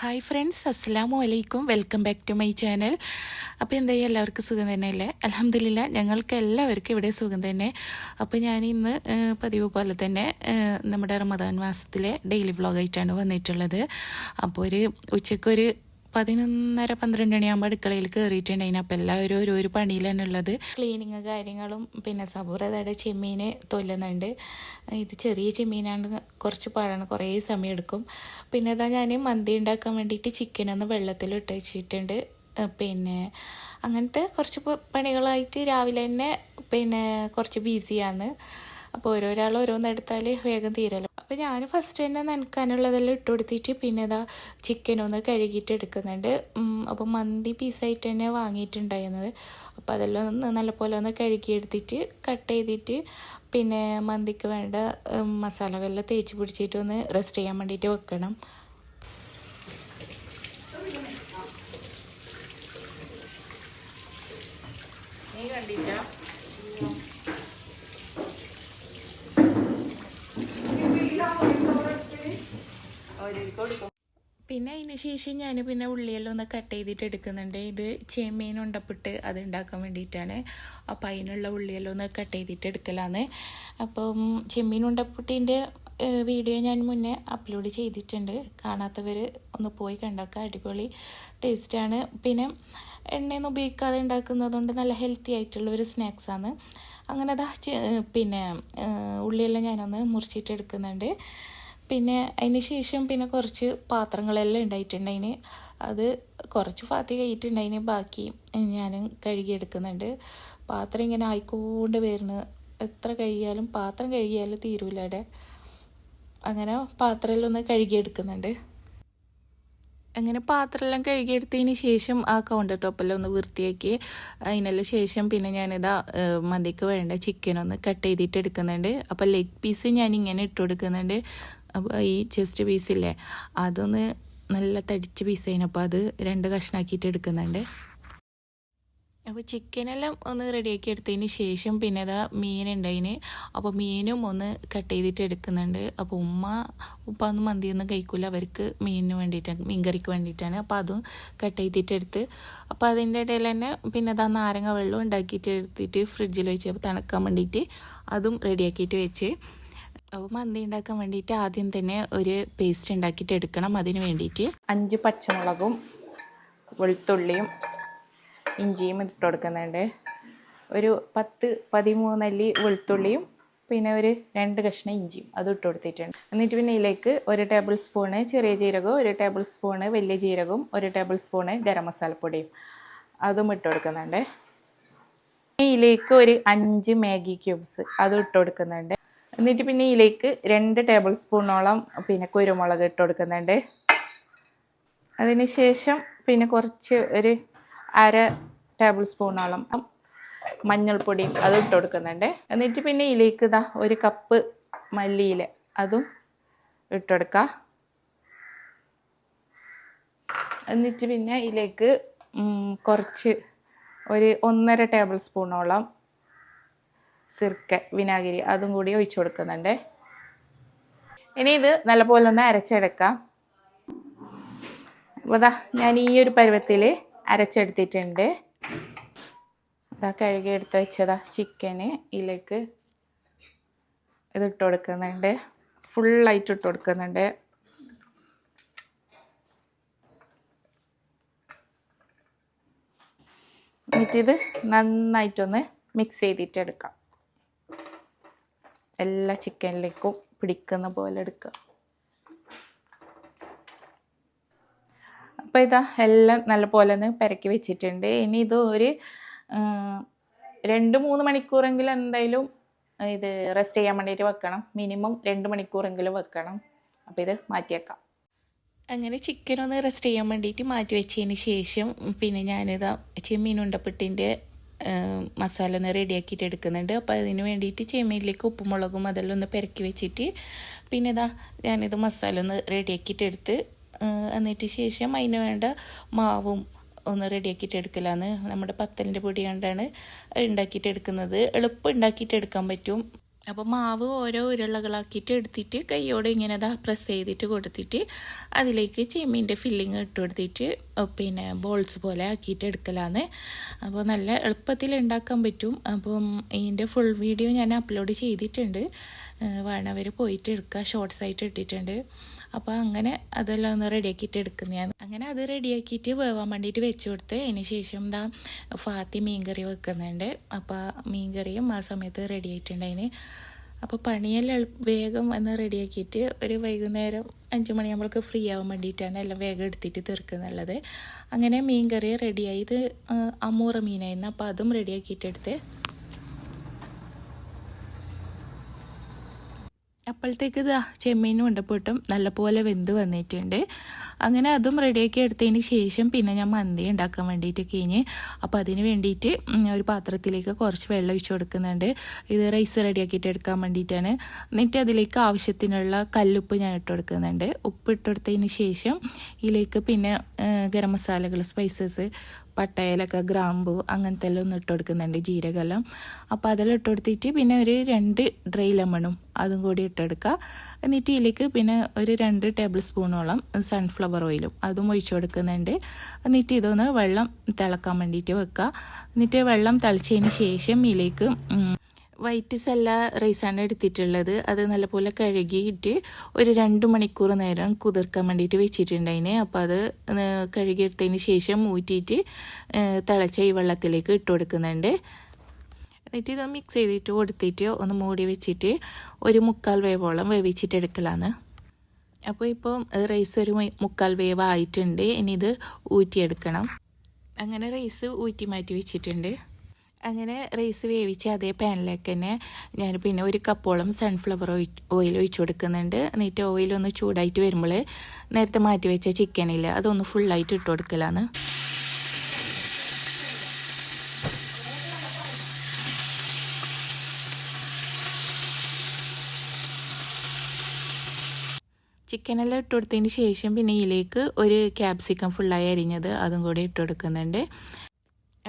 Hi friends അസ്സാം വലൈക്കും welcome back to my channel അപ്പോൾ എന്തായി? എല്ലാവർക്കും സുഖം തന്നെയല്ലേ? അലഹമില്ല ഞങ്ങൾക്ക് എല്ലാവർക്കും ഇവിടെ സുഖം തന്നെ. അപ്പോൾ ഞാൻ ഇന്ന് പതിവ് പോലെ തന്നെ നമ്മുടെ റമദാൻ മാസത്തിലെ ഡെയിലി വ്ളോഗായിട്ടാണ് വന്നിട്ടുള്ളത്. അപ്പോൾ ഒരു ഉച്ചയ്ക്കൊരു പതിനൊന്നര പന്ത്രണ്ട് മണിയാകുമ്പോൾ അടുക്കളയിൽ കയറിയിട്ടുണ്ടായിന് അപ്പോൾ എല്ലാവരും ഒരു ഒരു പണിയിലാണ് ഉള്ളത്. ക്ലീനിങ് കാര്യങ്ങളും പിന്നെ സബൂറതയുടെ ചെമ്മീൻ തൊല്ലുന്നുണ്ട്. ഇത് ചെറിയ ചെമ്മീനാണ് കുറച്ച് പാടാണ് കുറേ സമയം എടുക്കും. പിന്നെ അതാ ഞാൻ മന്തി ഉണ്ടാക്കാൻ വേണ്ടിയിട്ട് ചിക്കനൊന്ന് വെള്ളത്തിൽ ഇട്ട് വെച്ചിട്ടുണ്ട്. പിന്നെ അങ്ങനത്തെ കുറച്ച് പണികളായിട്ട് രാവിലെ തന്നെ പിന്നെ കുറച്ച് ബിസിയാണ് അപ്പോൾ ഓരോരാൾ ഓരോന്ന് എടുത്താൽ വേഗം തീരല്ലോ. അപ്പോൾ ഞാൻ ഫസ്റ്റ് തന്നെ നനക്കാനുള്ളതെല്ലാം ഇട്ട് കൊടുത്തിട്ട് പിന്നെ ഇതാ ചിക്കൻ ഒന്ന് കഴുകിയിട്ട് എടുക്കുന്നുണ്ട്. അപ്പോൾ മന്തി പീസായിട്ട് തന്നെ വാങ്ങിയിട്ടുണ്ടായിരുന്നത്. അപ്പോൾ അതെല്ലാം ഒന്ന് നല്ലപോലെ ഒന്ന് കഴുകിയെടുത്തിട്ട് കട്ട് ചെയ്തിട്ട് പിന്നെ മന്തിക്ക് വേണ്ട മസാലകളെല്ലാം തേച്ച് പിടിച്ചിട്ട് ഒന്ന് റെസ്റ്റ് ചെയ്യാൻ വേണ്ടിയിട്ട് വെക്കണം. നീ കണ്ടില്ല? പിന്നെ അതിന് ശേഷം ഞാൻ പിന്നെ ഉള്ളിയെല്ലാം ഒന്ന് കട്ട് ചെയ്തിട്ട് എടുക്കുന്നുണ്ട്. ഇത് ചെമ്മീൻ ഉണ്ടപ്പിട്ട് അത് ഉണ്ടാക്കാൻ വേണ്ടിയിട്ടാണ്. അപ്പം അതിനുള്ള ഉള്ളിയെല്ലാം ഒന്ന് കട്ട് ചെയ്തിട്ട് എടുക്കലാന്ന്. അപ്പം ചെമ്മീൻ ഉണ്ടപ്പിട്ടിന്റെ വീഡിയോ ഞാൻ മുന്നേ അപ്ലോഡ് ചെയ്തിട്ടുണ്ട്. കാണാത്തവർ ഒന്ന് പോയി കണ്ടാക്കുക അടിപൊളി ടേസ്റ്റാണ് പിന്നെ എണ്ണയൊന്നും ഉപയോഗിക്കാതെ ഉണ്ടാക്കുന്നതുകൊണ്ട് നല്ല ഹെൽത്തി ആയിട്ടുള്ള ഒരു സ്നാക്സാണ് അങ്ങനെ അതാ പിന്നെ ഉള്ളിയെല്ലാം ഞാനൊന്ന് മുറിച്ചിട്ട് എടുക്കുന്നുണ്ട്. പിന്നെ അതിന് ശേഷം പിന്നെ കുറച്ച് പാത്രങ്ങളെല്ലാം ഉണ്ടായിട്ടുണ്ടതിന് അത് കുറച്ച് ഫാത്തി കഴിയിട്ടുണ്ടതിന് ബാക്കി ഞാൻ കഴുകിയെടുക്കുന്നുണ്ട്. പാത്രം ഇങ്ങനെ ആയിക്കൊണ്ട് വരുന്നു. എത്ര കഴുകിയാലും പാത്രം കഴുകിയാലും തീരൂല അങ്ങനെ പാത്രമെല്ലാം കഴുകിയെടുക്കുന്നുണ്ട്. അങ്ങനെ പാത്രമെല്ലാം കഴുകിയെടുത്തതിന് ശേഷം ആ കൗണ്ടർ ടോപ്പെല്ലാം ഒന്ന് വൃത്തിയാക്കി. അതിനെല്ലാം ശേഷം പിന്നെ ഞാനിതാ മന്തിക്ക് വേണ്ട ചിക്കൻ ഒന്ന് കട്ട് ചെയ്തിട്ട് എടുക്കുന്നുണ്ട് അപ്പോൾ ലെഗ് പീസ് ഞാൻ ഇങ്ങനെ ഇട്ട് കൊടുക്കുന്നുണ്ട് അപ്പോൾ ഈ ചെസ്റ്റ് പീസ് ഇല്ലേ അതൊന്ന് നല്ല തടിച്ച പീസായിന് അപ്പോൾ അത് രണ്ട് കഷ്ണാക്കിയിട്ട് എടുക്കുന്നുണ്ട്. അപ്പോൾ ചിക്കനെല്ലാം ഒന്ന് റെഡിയാക്കി എടുത്തതിന് ശേഷം പിന്നെ അതാ മീനുണ്ടതിന് അപ്പോൾ മീനും ഒന്ന് കട്ട് ചെയ്തിട്ട് എടുക്കുന്നുണ്ട്. അപ്പോൾ ഉമ്മ ഉപ്പ ഒന്നും മന്തിയൊന്നും കഴിക്കില്ല അവർക്ക് മീനിന് വേണ്ടിയിട്ടാണ് മീൻ കറിക്ക് വേണ്ടിയിട്ടാണ്. അപ്പോൾ അതും കട്ട് ചെയ്തിട്ട് എടുത്ത് അപ്പോൾ അതിന്റെ ഇടയിൽ തന്നെ പിന്നെ അതാ നാരങ്ങ വെള്ളം ഉണ്ടാക്കിയിട്ട് എടുത്തിട്ട് ഫ്രിഡ്ജിൽ വെച്ച് തണുക്കാൻ വേണ്ടിയിട്ട് അതും റെഡിയാക്കിയിട്ട് വെച്ച്. മന്തി ഉണ്ടാക്കാൻ വേണ്ടിയിട്ട് ആദ്യം തന്നെ ഒരു പേസ്റ്റ് ഉണ്ടാക്കിയിട്ട് എടുക്കണം അതിന് വേണ്ടിയിട്ട്. അഞ്ച് പച്ചമുളകും വെളുത്തുള്ളിയും ഇഞ്ചിയും ഇട്ട് കൊടുക്കുന്നുണ്ട്. ഒരു പത്ത് പതിമൂന്നല്ലി വെളുത്തുള്ളിയും പിന്നെ ഒരു രണ്ട് കഷ്ണം ഇഞ്ചിയും അത് ഇട്ട് കൊടുത്തിട്ടുണ്ട്. എന്നിട്ട് പിന്നെ ഇതിലേക്ക് ഒരു ടേബിൾ സ്പൂണ് ചെറിയ ജീരകവും ഒരു ടേബിൾ സ്പൂണ് വലിയ ജീരകവും ഒരു ടേബിൾ സ്പൂണ് ഗരം മസാലപ്പൊടിയും അതും ഇട്ട് കൊടുക്കുന്നുണ്ട്. ഇതിലേക്ക് ഒരു അഞ്ച് മാഗി ക്യൂബ്സ് അതും ഇട്ട് കൊടുക്കുന്നുണ്ട്. എന്നിട്ട് പിന്നെ ഇതിലേക്ക് രണ്ട് ടേബിൾ സ്പൂണോളം പിന്നെ കുരുമുളക് ഇട്ട് കൊടുക്കുന്നുണ്ട്. അതിന് ശേഷം പിന്നെ കുറച്ച് ഒരു അര ടേബിൾ സ്പൂണോളം മഞ്ഞൾപ്പൊടിയും അതും ഇട്ട് കൊടുക്കുന്നുണ്ട്. എന്നിട്ട് പിന്നെ ഇതിലേക്ക് ഇതാ ഒരു കപ്പ് മല്ലിയില അതും ഇട്ടെടുക്കുക എന്നിട്ട് പിന്നെ ഇതിലേക്ക് കുറച്ച് ഒരു ഒന്നര ടേബിൾ സ്പൂണോളം സിർക്ക വിനാഗിരി അതും കൂടി ഒഴിച്ചു കൊടുക്കുന്നുണ്ട്. ഇനി ഇത് നല്ലപോലെ ഒന്ന് അരച്ചെടുക്കാം. അപ്പോൾ ഞാൻ ഈ ഒരു പരുവത്തിൽ അരച്ചെടുത്തിട്ടുണ്ട്. ഇതാ കഴുകി എടുത്ത് വെച്ചതാ ചിക്കന് ഇതിലേക്ക് ഇത് ഇട്ട് കൊടുക്കുന്നുണ്ട്. ഫുള്ളായിട്ട് ഇട്ട് കൊടുക്കുന്നുണ്ട്. എന്നിട്ടിത് നന്നായിട്ടൊന്ന് മിക്സ് ചെയ്തിട്ടെടുക്കാം എല്ലാ ചിക്കനിലേക്കും പിടിക്കുന്ന പോലെ എടുക്കുക. അപ്പോൾ ഇതാ എല്ലാം നല്ല പോലെ ഒന്ന് പെരക്കി വെച്ചിട്ടുണ്ട്. ഇനി ഇത് ഒരു രണ്ട് മൂന്ന് മണിക്കൂറെങ്കിലും എന്തായാലും ഇത് റെസ്റ്റ് ചെയ്യാൻ വേണ്ടിയിട്ട് വെക്കണം. മിനിമം രണ്ട് മണിക്കൂറെങ്കിലും വെക്കണം. അപ്പോൾ ഇത് മാറ്റിയേക്കാം. അങ്ങനെ ചിക്കൻ ഒന്ന് റെസ്റ്റ് ചെയ്യാൻ വേണ്ടിയിട്ട് മാറ്റി വെച്ചതിന് ശേഷം പിന്നെ ഞാനിതാ ചെമ്മീൻ ഉണ്ടപ്പെട്ടിന്റെ മസാല ഒന്ന് റെഡിയാക്കിയിട്ട് എടുക്കുന്നുണ്ട്. അപ്പോൾ അതിന് വേണ്ടിയിട്ട് ചെമ്മീനിലേക്ക് ഉപ്പും മുളകും അതെല്ലാം ഒന്ന് പെരക്കി വെച്ചിട്ട് പിന്നെ ഇതാ ഞാനിത് മസാല ഒന്ന് റെഡിയാക്കിയിട്ട് എടുത്ത് എന്നിട്ട് ശേഷം അതിന് വേണ്ട മാവും ഒന്ന് റെഡിയാക്കിയിട്ട് എടുക്കലാന്ന്. നമ്മുടെ പത്തലിന്റെ പൊടി കൊണ്ടാണ് ഉണ്ടാക്കിയിട്ട് എടുക്കുന്നത്. എളുപ്പം ഉണ്ടാക്കിയിട്ട് എടുക്കാൻ പറ്റും. അപ്പോൾ മാവ് ഓരോ ഉരുളകളാക്കിയിട്ട് എടുത്തിട്ട് കൈയോടെ ഇങ്ങനെ ദാ പ്രസ് ചെയ്തിട്ട് കൊടുത്തിട്ട് അതിലേക്ക് ചെമ്മീന്റെ ഫില്ലിങ് ഇട്ട് കൊടുത്തിട്ട് പിന്നെ ബോൾസ് പോലെ ആക്കിയിട്ട് എടുക്കലാന്ന്. അപ്പോൾ നല്ല എളുപ്പത്തിൽ ഉണ്ടാക്കാൻ പറ്റും. അപ്പം ഇതിന്റെ ഫുൾ വീഡിയോ ഞാൻ അപ്ലോഡ് ചെയ്തിട്ടുണ്ട്. വേണവർ പോയിട്ട് എടുക്കുക ഷോർട്സ് ആയിട്ട് ഇട്ടിട്ടുണ്ട്. അപ്പോൾ അങ്ങനെ അതെല്ലാം ഒന്ന് റെഡിയാക്കിയിട്ട് എടുക്കുന്നതാണ് അങ്ങനെ അത് റെഡിയാക്കിയിട്ട് വേവാൻ വേണ്ടിയിട്ട് വെച്ച് കൊടുത്ത് അതിന് ശേഷം എന്താ ഫാത്തി മീൻകറി വെക്കുന്നുണ്ട്. അപ്പോൾ മീൻകറിയും ആ സമയത്ത് റെഡി ആയിട്ടുണ്ടായിന് അപ്പോൾ പണിയെല്ലാം വേഗം ഒന്ന് റെഡിയാക്കിയിട്ട് ഒരു വൈകുന്നേരം അഞ്ച് മണിയാകുമ്പോഴേക്ക് ഫ്രീ ആവാൻ വേണ്ടിയിട്ടാണ് എല്ലാം വേഗം എടുത്തിട്ട് തീർക്കുന്നുള്ളത്. അങ്ങനെ മീൻ കറി റെഡിയായി ഇത് അമൂറ മീനായിരുന്നു. അപ്പോൾ അതും റെഡിയാക്കിയിട്ട് അപ്പോഴത്തേക്ക് ഇതാ ചെമ്മീനും ഉണ്ടപ്പോട്ടും നല്ലപോലെ വെന്ത് വന്നിട്ടുണ്ട്. അങ്ങനെ അതും റെഡിയാക്കി എടുത്തതിന് ശേഷം പിന്നെ ഞാൻ മന്തി ഉണ്ടാക്കാൻ വേണ്ടിയിട്ട് കഴിഞ്ഞ് അപ്പോൾ അതിന് വേണ്ടിയിട്ട് ഒരു പാത്രത്തിലേക്ക് കുറച്ച് വെള്ളം ഒഴിച്ച് കൊടുക്കുന്നുണ്ട്. ഇത് റൈസ് റെഡിയാക്കിയിട്ട് എടുക്കാൻ വേണ്ടിയിട്ടാണ്. എന്നിട്ട് അതിലേക്ക് ആവശ്യത്തിനുള്ള കല്ലുപ്പ് ഞാൻ ഇട്ട് കൊടുക്കുന്നുണ്ട്. ഉപ്പ് ഇട്ട് കൊടുത്തതിന് ശേഷം ഇതിലേക്ക് പിന്നെ ഗരം മസാലകൾ സ്പൈസസ് പട്ടയിലൊക്കെ ഗ്രാമ്പു അങ്ങനത്തെ എല്ലാം ഒന്ന് ഇട്ട് കൊടുക്കുന്നുണ്ട് ജീരകമെല്ലാം. അപ്പോൾ അതെല്ലാം ഇട്ട് കൊടുത്തിട്ട് പിന്നെ ഒരു രണ്ട് ഡ്രൈ ലെമണും അതും കൂടി ഇട്ടെടുക്കുക എന്നിട്ട് ഇതിലേക്ക് പിന്നെ ഒരു രണ്ട് ടേബിൾ സ്പൂണോളം സൺഫ്ലവർ ഓയിലും അതും ഒഴിച്ചു കൊടുക്കുന്നുണ്ട്. എന്നിട്ട് ഇതൊന്ന് വെള്ളം തിളക്കാൻ വേണ്ടിയിട്ട് വെക്കുക. എന്നിട്ട് വെള്ളം തിളച്ചതിന് ശേഷം ഇതിലേക്ക് ഉം, വൈറ്റ് സെല്ല റൈസാണ് എടുത്തിട്ടുള്ളത്. അത് നല്ലപോലെ കഴുകിയിട്ട് ഒരു രണ്ട് മണിക്കൂർ നേരം കുതിർക്കാൻ വേണ്ടിയിട്ട് വെച്ചിട്ടുണ്ടായിന് അപ്പോൾ അത് കഴുകിയെടുത്തതിന് ശേഷം ഊറ്റിയിട്ട് തിളച്ച ഈ വെള്ളത്തിലേക്ക് ഇട്ട് കൊടുക്കുന്നുണ്ട്. എന്നിട്ട് ഇത് മിക്സ് ചെയ്തിട്ട് കൊടുത്തിട്ട് ഒന്ന് മൂടി വെച്ചിട്ട് ഒരു മുക്കാൽ വേവോളം വേവിച്ചിട്ട് എടുക്കലാണ്. അപ്പോൾ ഇപ്പോൾ റൈസ് ഒരു മുക്കാൽ വേവ് ആയിട്ടുണ്ട് ഇനി ഇത് ഊറ്റിയെടുക്കണം. അങ്ങനെ റൈസ് ഊറ്റി മാറ്റി വെച്ചിട്ടുണ്ട്. അങ്ങനെ റൈസ് വേവിച്ച് അതേ പാനിലേക്ക് തന്നെ ഞാൻ പിന്നെ ഒരു കപ്പോളം സൺഫ്ലവർ ഓയിൽ ഒഴിച്ചു കൊടുക്കുന്നുണ്ട്. എന്നിട്ട് ഓയിൽ ഒന്ന് ചൂടായിട്ട് വരുമ്പോൾ നേരത്തെ മാറ്റി വെച്ച ചിക്കനിൽ അതൊന്ന് ഫുള്ളായിട്ട് ഇട്ട് കൊടുക്കലാണ്. ചിക്കനെല്ലാം ഇട്ട് കൊടുത്തതിന് ശേഷം പിന്നെ ഇതിലേക്ക് ഒരു ക്യാപ്സിക്കം ഫുള്ളായി അരിഞ്ഞത് അതും കൂടി ഇട്ട് കൊടുക്കുന്നുണ്ട്.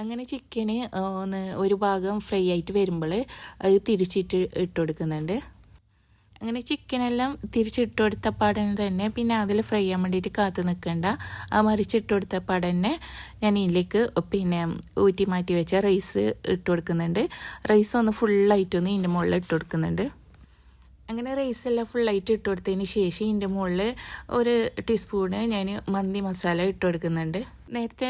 അങ്ങനെ ചിക്കന് ഒന്ന് ഒരു ഭാഗം ഫ്രൈ ആയിട്ട് വരുമ്പോൾ അത് തിരിച്ചിട്ട് ഇട്ട് കൊടുക്കുന്നുണ്ട്. അങ്ങനെ ചിക്കനെല്ലാം തിരിച്ചിട്ട് കൊടുത്ത പാടനെ തന്നെ പിന്നെ അതിൽ ഫ്രൈ ചെയ്യാൻ വേണ്ടിയിട്ട് കാത്തു നിൽക്കണ്ട ആ മറിച്ചിട്ട് കൊടുത്ത പാടന്നെ ഞാൻ ഇതിലേക്ക് പിന്നെ ഊറ്റി മാറ്റി വെച്ച റൈസ് ഇട്ട് കൊടുക്കുന്നുണ്ട്. റൈസ് ഒന്ന് ഫുള്ളായിട്ടൊന്ന് ഇതിന്റെ മുകളിൽ ഇട്ട് കൊടുക്കുന്നുണ്ട്. അങ്ങനെ റൈസ് എല്ലാം ഫുള്ളായിട്ട് ഇട്ട് കൊടുത്തതിന് ശേഷം ഇതിന്റെ മുകളിൽ ഒരു ടീസ്പൂണ് ഞാൻ മന്തി മസാല ഇട്ട് കൊടുക്കുന്നുണ്ട്. നേരത്തെ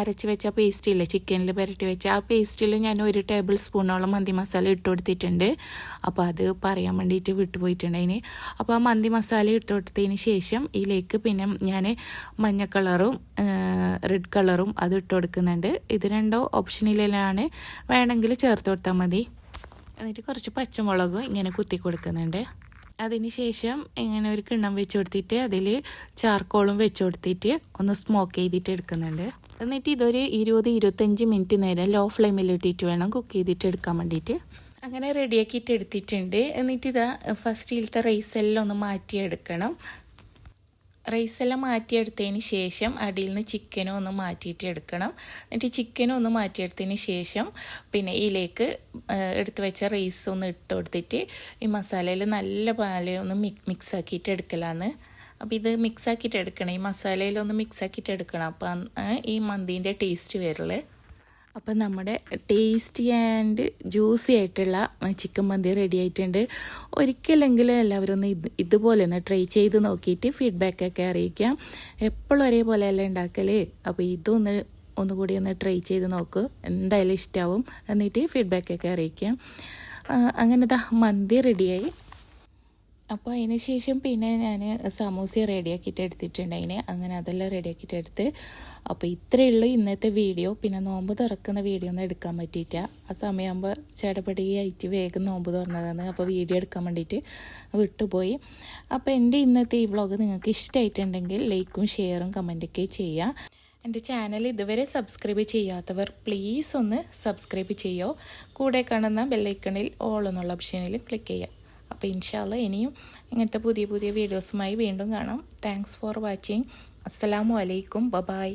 അരച്ച് വെച്ച പേസ്റ്റിൽ ചിക്കനിൽ പുരട്ടി വെച്ച ആ പേസ്റ്റിൽ ഞാൻ ഒരു ടേബിൾ സ്പൂണോളം മന്തി മസാല ഇട്ട് കൊടുത്തിട്ടുണ്ട്. അപ്പോൾ അത് പറയാൻ വേണ്ടിയിട്ട് വിട്ടുപോയിട്ടുണ്ട് അതിന്. അപ്പോൾ ആ മന്തി മസാല ഇട്ട് കൊടുത്തതിന് ശേഷം ഇതിലേക്ക് പിന്നെ ഞാൻ മഞ്ഞ കളറും റെഡ് കളറും അത് ഇട്ട് കൊടുക്കുന്നുണ്ട്. ഇത് രണ്ടോ ഓപ്ഷനിലാണ് വേണമെങ്കിൽ ചേർത്ത് കൊടുത്താൽ മതി. എന്നിട്ട് കുറച്ച് പച്ചമുളകും ഇങ്ങനെ കുത്തി കൊടുക്കുന്നുണ്ട്. ശേഷം ഇങ്ങനെ ഒരു കിണ്ണം വെച്ച് കൊടുത്തിട്ട് അതിൽ ചാർക്കോളും വെച്ച് കൊടുത്തിട്ട് ഒന്ന് സ്മോക്ക് ചെയ്തിട്ട് എടുക്കുന്നുണ്ട്. എന്നിട്ട് ഇതൊരു ഇരുപത് ഇരുപത്തഞ്ച് മിനിറ്റ് നേരം ലോ ഫ്ലെയിമിൽ ഇട്ടിട്ട് വേണം കുക്ക് ചെയ്തിട്ട് എടുക്കാൻ വേണ്ടിയിട്ട്. അങ്ങനെ റെഡിയാക്കിയിട്ട് എടുത്തിട്ടുണ്ട്. എന്നിട്ട് ഇതാ ഫസ്റ്റിലത്തെ റൈസ് എല്ലാം ഒന്ന് മാറ്റിയെടുക്കണം. റൈസ് എല്ലാം മാറ്റിയെടുത്തതിന് ശേഷം അടിയിൽ നിന്ന് ചിക്കനും ഒന്ന് മാറ്റിയിട്ട് എടുക്കണം. എന്നിട്ട് ചിക്കനും ഒന്ന് മാറ്റിയെടുത്തതിന് ശേഷം പിന്നെ ഇതിലേക്ക് എടുത്ത് വെച്ച റൈസ് ഒന്ന് ഇട്ട് കൊടുത്തിട്ട് ഈ മസാലയിൽ നല്ല പാൽ ഒന്ന് മിക് മിക്സ് ആക്കിയിട്ട് എടുക്കലാന്ന്. അപ്പോൾ ഇത് മിക്സ് ആക്കിയിട്ട് എടുക്കണം. ഈ മസാലയിലൊന്ന് മിക്സ് ആക്കിയിട്ട് എടുക്കണം. അപ്പം ഈ മന്തിന്റെ ടേസ്റ്റ് വരൽ. അപ്പം നമ്മുടെ ടേസ്റ്റി ആൻഡ് ജ്യൂസി ആയിട്ടുള്ള ചിക്കൻ മന്തി റെഡി ആയിട്ടുണ്ട്. ഒരിക്കലെങ്കിലും എല്ലാവരും ഒന്ന് ഇത് ഇതുപോലെ ഒന്ന് ട്രൈ ചെയ്ത് നോക്കിയിട്ട് ഫീഡ്ബാക്കൊക്കെ അറിയിക്കാം. എപ്പോഴും ഒരേപോലെ അല്ല ഉണ്ടാക്കൽ അപ്പോൾ ഇതൊന്ന് ഒന്നുകൂടി ഒന്ന് ട്രൈ ചെയ്ത് നോക്ക്. എന്തായാലും ഇഷ്ടമാവും എന്നിട്ട് ഫീഡ്ബാക്കൊക്കെ അറിയിക്കാം. അങ്ങനത്തെ മന്തി റെഡിയായി അപ്പോൾ അതിന് ശേഷം പിന്നെ ഞാൻ സമൂസ റെഡിയാക്കിയിട്ട് എടുത്തിട്ടുണ്ട്. അതിന് അങ്ങനെ അതെല്ലാം റെഡിയാക്കിയിട്ട് എടുത്ത് അപ്പോൾ ഇത്രയേ ഉള്ളൂ ഇന്നത്തെ വീഡിയോ. പിന്നെ നോമ്പ് തുറക്കുന്ന വീഡിയോ ഒന്നും എടുക്കാൻ പറ്റിയില്ല ആ സമയമാകുമ്പോൾ ചേട്ടപ്പടിയായിട്ട് വേഗം നോമ്പ് തുറന്നതാണ്. അപ്പോൾ വീഡിയോ എടുക്കാൻ വേണ്ടിയിട്ട് വിട്ടുപോയി. അപ്പോൾ എന്റെ ഇന്നത്തെ ഈ വ്ളോഗ് നിങ്ങൾക്ക് ഇഷ്ടമായിട്ടുണ്ടെങ്കിൽ ലൈക്കും ഷെയറും കമന്റൊക്കെ ചെയ്യുക. എന്റെ ചാനൽ ഇതുവരെ സബ്സ്ക്രൈബ് ചെയ്യാത്തവർ പ്ലീസ് ഒന്ന് സബ്സ്ക്രൈബ് ചെയ്യുമോ കൂടെ കാണുന്ന ബെല്ലൈക്കണിൽ ഓൾ എന്നുള്ള ഓപ്ഷനിൽ ക്ലിക്ക് ചെയ്യുക. അപ്പോൾ ഇൻഷാല്ല ഇനിയും ഇങ്ങനത്തെ പുതിയ പുതിയ വീഡിയോസുമായി വീണ്ടും കാണാം. താങ്ക്സ് ഫോർ വാച്ചിങ് അസ്സലാമു അലൈക്കും. ബബായ്